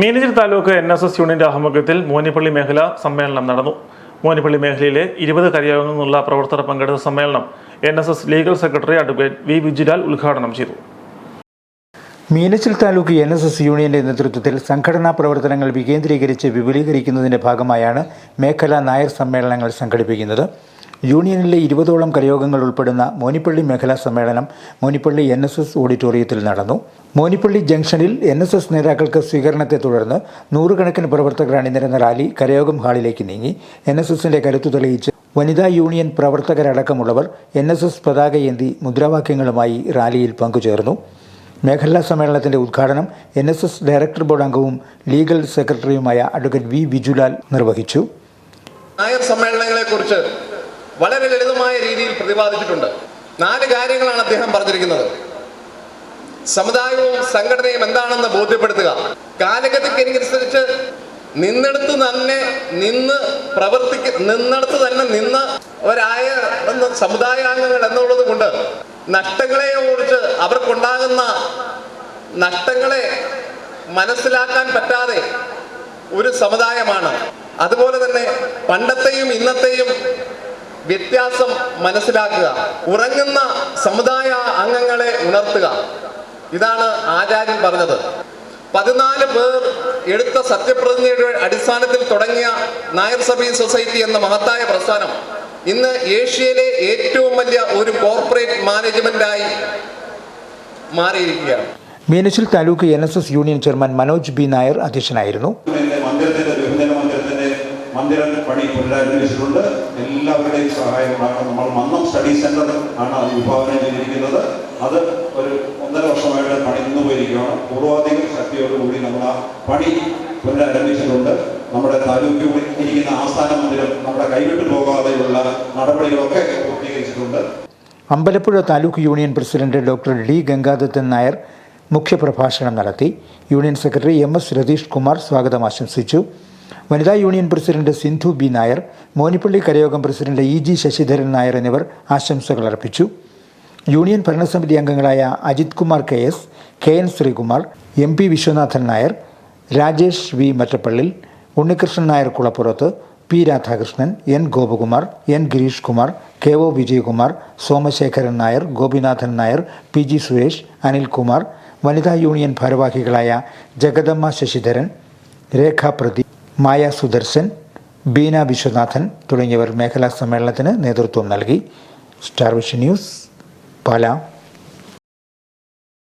Meenachil taluk N S S യൂണിയന്റെ ആഭിമുഖ്യത്തിൽ മോനിപ്പള്ളി മേഖല സമ്മേളനം നടന്നു. മോനിപ്പള്ളി മേഖലയിലെ ഇരുപത് കരയോഗങ്ങളിൽ നിന്നുള്ള പ്രവർത്തകർ പങ്കെടുത്ത സമ്മേളനം N S S legal secretary advocate V Vijilal ഉദ്ഘാടനം ചെയ്തു. Meenachil taluk N S S യൂണിയന്റെ നേതൃത്വത്തിൽ സംഘടനാ പ്രവർത്തനങ്ങൾ വികേന്ദ്രീകരിച്ച് വിപുലീകരിക്കുന്നതിന്റെ ഭാഗമായാണ് മേഖലാ നായർ സമ്മേളനങ്ങൾ സംഘടിപ്പിക്കുന്നത്. യൂണിയനിലെ ഇരുപതോളം കരയോഗങ്ങൾ ഉൾപ്പെടുന്ന മോനിപ്പള്ളി മേഖലാ സമ്മേളനം മോനിപ്പള്ളി എൻ എസ് എസ് ഓഡിറ്റോറിയത്തിൽ നടന്നു. മോനിപ്പള്ളി ജംഗ്ഷനിൽ എൻ എസ് എസ് നേതാക്കൾക്ക് സ്വീകരണത്തെ തുടർന്ന് നൂറുകണക്കിന് പ്രവർത്തകർ അണിനിരന്ന റാലി കരയോഗം ഹാളിലേക്ക് നീങ്ങി. എൻ എസ് എസിന്റെ കരുത്തു തെളിയിച്ച് വനിതാ യൂണിയൻ പ്രവർത്തകരടക്കമുള്ളവർ എൻ എസ് എസ് പതാകയേന്തി മുദ്രാവാക്യങ്ങളുമായി റാലിയിൽ പങ്കുചേർന്നു. മേഖലാ സമ്മേളനത്തിന്റെ ഉദ്ഘാടനം N S S director board അംഗവും ലീഗൽ സെക്രട്ടറിയുമായ അഡ്വക്കേറ്റ് വി വിജുലാൽ നിർവഹിച്ചു. നായർ സമ്മേളനങ്ങളെക്കുറിച്ച് വളരെ ലളിതമായ രീതിയിൽ പ്രതിപാദിച്ചിട്ടുണ്ട്. നാല് കാര്യങ്ങളാണ് അദ്ദേഹം പറഞ്ഞിരിക്കുന്നത്. സമുദായവും സംഘടനയും എന്താണെന്ന് ബോധ്യപ്പെടുത്തുക. കാലഗതിക്കനുസരിച്ച് നിന്നെടുത്ത് തന്നെ നിന്ന് പ്രവർത്തിക്ക നിന്നെടുത്ത് തന്നെ നിന്ന് ഒരായ സമുദായാംഗങ്ങൾ എന്നുള്ളത് കൊണ്ട് നഷ്ടങ്ങളെ കുറിച്ച് അവർക്കുണ്ടാകുന്ന നഷ്ടങ്ങളെ മനസ്സിലാക്കാൻ പറ്റാതെ ഒരു സമുദായമാണ്. അതുപോലെ തന്നെ പണ്ടത്തെയും ഇന്നത്തെയും വ്യത്യാസം മനസ്സിലാക്കുക ഉറങ്ങുന്ന സമുദായ അംഗങ്ങളെ ഉണർത്തുക. ഇതാണ് ആചാര്യൻ പറഞ്ഞത്. പതിനാല് പേർ എടുത്ത സത്യപ്രതിജ്ഞയുടെ അടിസ്ഥാനത്തിൽ തുടങ്ങിയ നായർ സർവീസ് സൊസൈറ്റി എന്ന മഹത്തായ പ്രസ്ഥാനം. ഇന്ന് ഏഷ്യയിലെ ഏറ്റവും വലിയ ഒരു കോർപ്പറേറ്റ് മാനേജ്മെന്റായി മാറിയിരിക്കുകയാണ്. Meenachil taluk N S S union chairman Manoj B Nair അധ്യക്ഷനായിരുന്നു. മന്ദിരം പണി പുനരാരംഭിച്ചിട്ടുണ്ട് എല്ലാവരുടെയും സഹായം ഉണ്ടാക്കണം നമ്മൾ മന്നം സ്റ്റഡി സെന്റർ ആണ് അത് വിഭാവനം ചെയ്തിരിക്കുന്നത്. അത് ഒരു ഒന്നര വർഷമായിട്ട് പണി നിന്ന് പോയിരിക്കുകയാണ്. പൂർവാധികം ശക്തിയോടുകൂടി നമ്മൾ ആ പണി പുനരാരംഭിച്ചിട്ടുണ്ട്. നമ്മുടെ താലൂക്കിൽ ഇരിക്കുന്ന ആസ്ഥാന മന്ദിരം നമ്മുടെ കൈവിട്ടു പോകാതെയുള്ള നടപടികളൊക്കെ പൂർത്തീകരിച്ചിട്ടുണ്ട്. Ambalappuzha taluk union president doctor D Gangadathan Nair മുഖ്യപ്രഭാഷണം നടത്തി. Union secretary M S Ratheesh Kumar സ്വാഗതം ആശംസിച്ചു. വനിതാ union president Sindhu B Nair Monippally കരയോഗം president E G Sasidharan Nair എന്നിവർ ആശംസകൾ അർപ്പിച്ചു. യൂണിയൻ ഭരണസമിതി അംഗങ്ങളായ Ajith Kumar K S K N Sreekumar M P Viswanathan Nair Rajesh V Mattappallil Unnikrishnan Nair Kulappurath P Radhakrishnan N Gopakumar N Gireesh Kumar K O Vijayakumar Somasekharan Nair Gopinathan Nair P G Suresh Anilkumar വനിതാ union ഭാരവാഹികളായ ജഗദമ്മ ശശിധരൻ രേഖാ പ്രദീപ് മായ സുദർശൻ ബീന വിശ്വനാഥൻ തുടങ്ങിയവർ മേഖലാ സമ്മേളനത്തിന് നേതൃത്വം നൽകി. Star Vision News Pala.